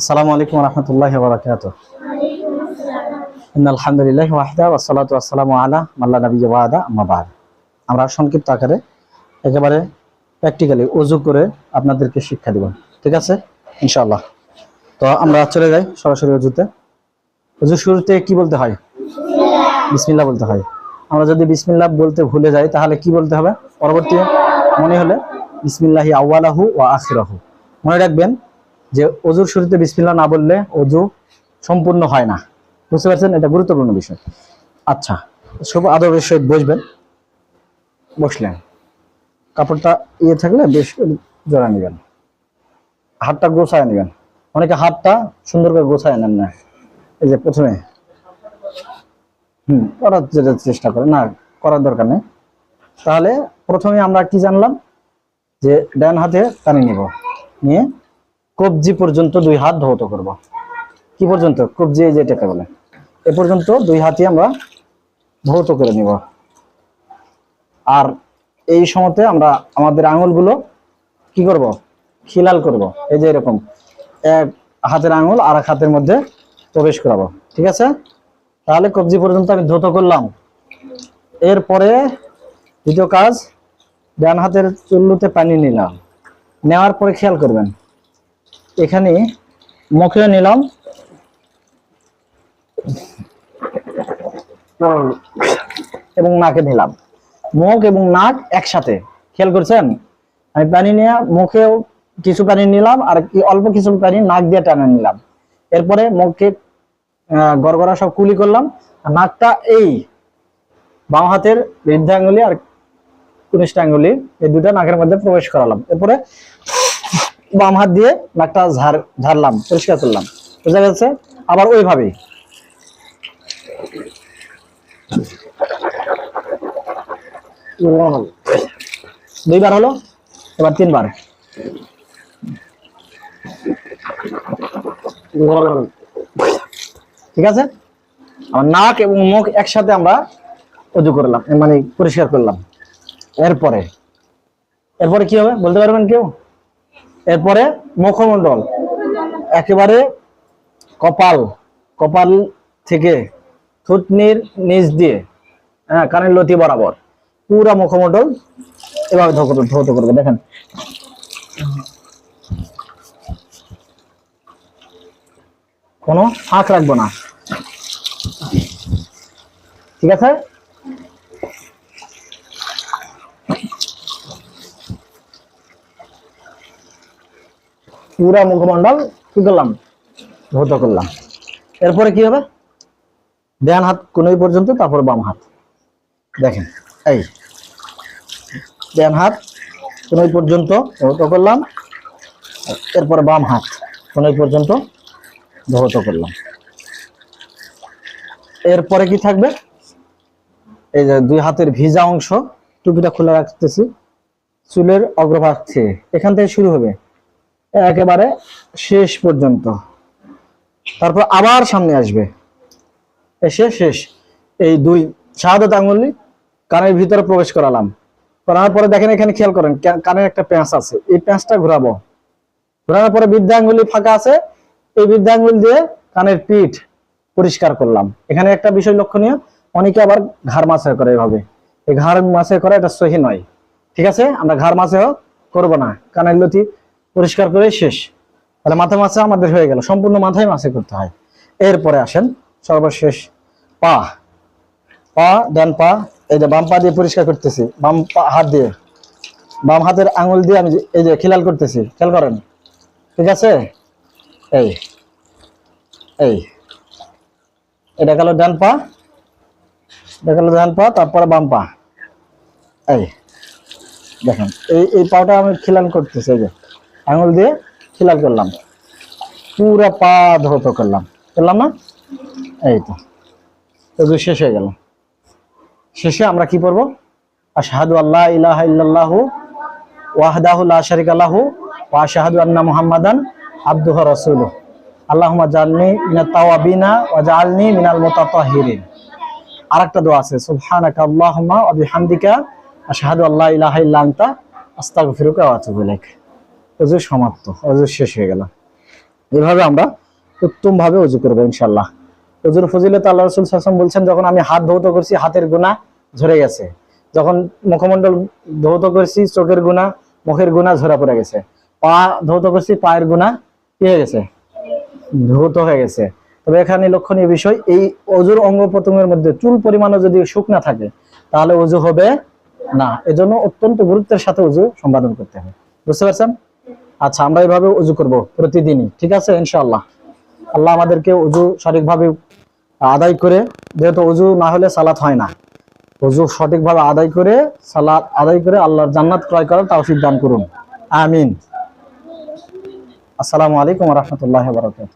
আসসালামু আলাইকুম রহমতুল্লাহ বরাকাত আলহামদুলিল্লাহ ওয়াহদা ওয়াসালাতু আসসালামু আলা মাল্লা নবী ওয়াদা আম্মাবাদ আমরা সংক্ষিপ্ত আকারে একেবারে প্র্যাকটিক্যালি অজু করে আপনাদেরকে শিক্ষা দিব। ঠিক আছে? ইনশাআল্লাহ। তো আমরা চলে যাই সরাসরি অজুতে। অজু শুরুতে কি বলতে হয়? বিসমিল্লাহ বলতে হয়। আমরা যদি বিসমিল্লাহ বলতে ভুলে যাই, তাহলে কি বলতে হবে? পরবর্তী মনে হলে বিসমিল্লাহি আউ্বালাহু ও আখিরাহু। মনে রাখবেন যে অজুর শুরুতে বিসমিল্লাহ না বললে অজু সম্পূর্ণ হয় না। বুঝতে পারছেন? এটা গুরুত্বপূর্ণ বিষয়। আচ্ছা শুভ আদবের সহিত বসবেন। বসলেন। কাপড়টা ইয়ে থাকলে বেশ জড়া নেবেন। হাতটা গোছায় নেবেন। অনেকে হাতটা সুন্দর করে গোছায় নেন না। এই যে প্রথমে। হুম, করার যেটা চেষ্টা করে না, করার দরকার নেই। তাহলে প্রথমে আমরা কি জানলাম? যে ডান হাতে টানি নিব। নিয়ে কবজি পর্যন্ত দুই হাত ধৌত করব। কি পর্যন্ত? কবজি এই যেটাকে বলে। এ পর্যন্ত দুই হাতই আমরা ধৌত করে নিব। আর এই সময়তে আমরা আমাদের আঙুলগুলো কি করব? খিলাল করব। এই যে এরকম এক হাতের আঙুল আর এক হাতের মধ্যে প্রবেশ করাবো। ঠিক আছে? তাহলে কবজি পর্যন্ত আমি ধৌত করলাম। এরপরে দ্বিতীয় কাজ, ডান হাতের চুল্লুতে পানি নিলাম। নেওয়ার পরে খেয়াল করবেন এখানে মুখে নিলাম। এবং নাকে নিলাম। মুখ এবং নাক একসাথে। খেয়াল করছেন? আমি পানি নিয়ে মুখেও কিছু পানি নিলাম আর অল্প কিছু পানি নাক দিয়ে টানে নিলাম। এরপরে মুখে আহ, গড়গড়া সব কুলি করলাম। নাকটা এই বাম হাতের বৃদ্ধাঙ্গুলি আর কনিষ্ঠ আঙ্গুলি এই দুটা নাকের মধ্যে প্রবেশ করালাম। এরপরে বাম হাত দিয়ে নাকটা ঝাড়, ঝাড়লাম, পরিষ্কার করলাম। বুঝা গেছে? আবার ওইভাবেই দুইবার হলো। এবার তিনবার। ঠিক আছে? আমার নাক এবং মুখ একসাথে আমরা অজু করলাম মানে পরিষ্কার করলাম। এরপরে এরপরে কি হবে? বলতে পারবেন কেউ? এরপরে মুখমণ্ডল। একেবারে কপাল কপাল থেকে থুতনির নিচ দিয়ে হ্যাঁ কানের লতি বরাবর, পুরা মুখমণ্ডল এভাবে ধৌত করবে দেখেন। কোনো ফাঁক রাখব না। ঠিক আছে? পুরা মুখমণ্ডল কি করলাম? ধৌত করলাম। এরপরে কি হবে? ডান হাত কোনোই পর্যন্ত, তারপর বাম হাত। দেখেন, এই। ডান হাত কোনোই পর্যন্ত ধৌত করলাম, এরপরে বাম হাত কোনোই পর্যন্ত ধৌত করলাম। এরপরে কি থাকবে? এই যে দুই হাতের ভিজা অংশ, টুপিটা খুলে রাখতেছি। চুলের অগ্রভাগ থেকে। এখান থেকে শুরু হবে। একেবারে শেষ পর্যন্ত। তারপর আবার সামনে আসবে। এসে শেষ। এই দুই শাহাদত আঙুলি কানের ভিতরে প্রবেশ করালাম। করানোর পরে দেখেন এখানে খেয়াল করেন কানের একটা প্যাঁচ আছে। এই প্যাঁচটা ঘোরাবো। ঘোরানোর পরে বৃদ্ধা আঙ্গুলি ফাঁকা আছে। এই বৃদ্ধা আঙ্গুল দিয়ে কানের পিঠ পরিষ্কার করলাম। এখানে একটা বিষয় লক্ষণীয়, অনেকে আবার ঘাড় মাছে করে এভাবে। এই ঘাড় মাছে করে এটা সহি নয়। ঠিক আছে? আমরা ঘাড় মাছেও করব না। কানের লতি পরিষ্কার করে শেষ। তাহলে মাথা মাছে আমাদের হয়ে গেল। সম্পূর্ণ মাথায় মাছে করতে হয়। এরপরে আসেন সর্বশেষ পা। পা, ডান পা, এই যে বাম পা দিয়ে পরিষ্কার করতেছি। বাম পা, হাত দিয়ে। বাম হাতের আঙুল দিয়ে আমি এই যে খিলাল করতেছি। খেয়াল করেন? ঠিক আছে? এই। এই। এটা গেল ডান পা। এটা গেল ডান পা, তারপরে বাম পা। এই। দেখেন, এই এই পাটা আমি খিলাল করতেছি, এই যে। আঙুল দিয়ে খিলাল করলাম। পুরা পা ধৌত করলাম। করলাম না? এই তো। শেষ হয়ে গেল। শেষে আমরা কি পড়ব? আশহাদু আল্লাহ ইলাহা ইল্লাল্লাহু ওয়াহদাহু লা শারিকা লাহু ওয়া আশহাদু আন্না মুহাম্মাদান আবদুহু রাসূলুহু। আল্লাহুম্মা জাআলনি মিনাত তাওয়াবিনা ওয়া জাআলনি মিনাল মুতাতাহহিরিন আরেকটা দোয়া আছে, সুবহানাকা আল্লাহুম্মা ওয়া বিহামদিকা, আশহাদু আল্লা ইলাহা ইল্লা আনতা, আস্তাগফিরুকা ওয়া আতুবু ইলাইক। ওযু সমাপ্ত ওযু শেষ হয়ে গেল। এভাবে আমরা উত্তম ভাবে অজু করব ইনশাল্লাহ অজুর ফজিলত আল্লাহ রসুল সাসম বলছেন, যখন আমি হাত ধৌত করছি, হাতের গুণা ঝরে গেছে। যখন মুখমণ্ডল ধৌত করছি, চোখের গুণা মুখের গুণা ঝরা পড়ে গেছে। পা ধৌত করছি, পায়ের গুণা কি হয়ে গেছে? ধৌত হয়ে গেছে। তবে এখানে লক্ষণীয় বিষয়, এই অজুর অঙ্গ প্রত্যঙ্গের মধ্যে চুল পরিমাণও যদি শুকনা থাকে, তাহলে অজু হবে না। এজন্য অত্যন্ত গুরুত্বের সাথে অজু সম্পাদন করতে হবে। বুঝতে পারছেন? আচ্ছা আমরা এইভাবে উজু করব প্রতিদিনই, ঠিক আছে? ইনশাআল্লাহ। আল্লাহ আমাদেরকে উজু সঠিকভাবে আদায় করে, যেহেতু উজু না হলে সালাত হয় না। উজু সঠিকভাবে আদায় করে, সালাত আদায় করে আল্লাহর জান্নাত ক্রয় করার তৌফিক দান করুন। আমিন। আসসালামু আলাইকুম রহমতুল্লাহ বারকাত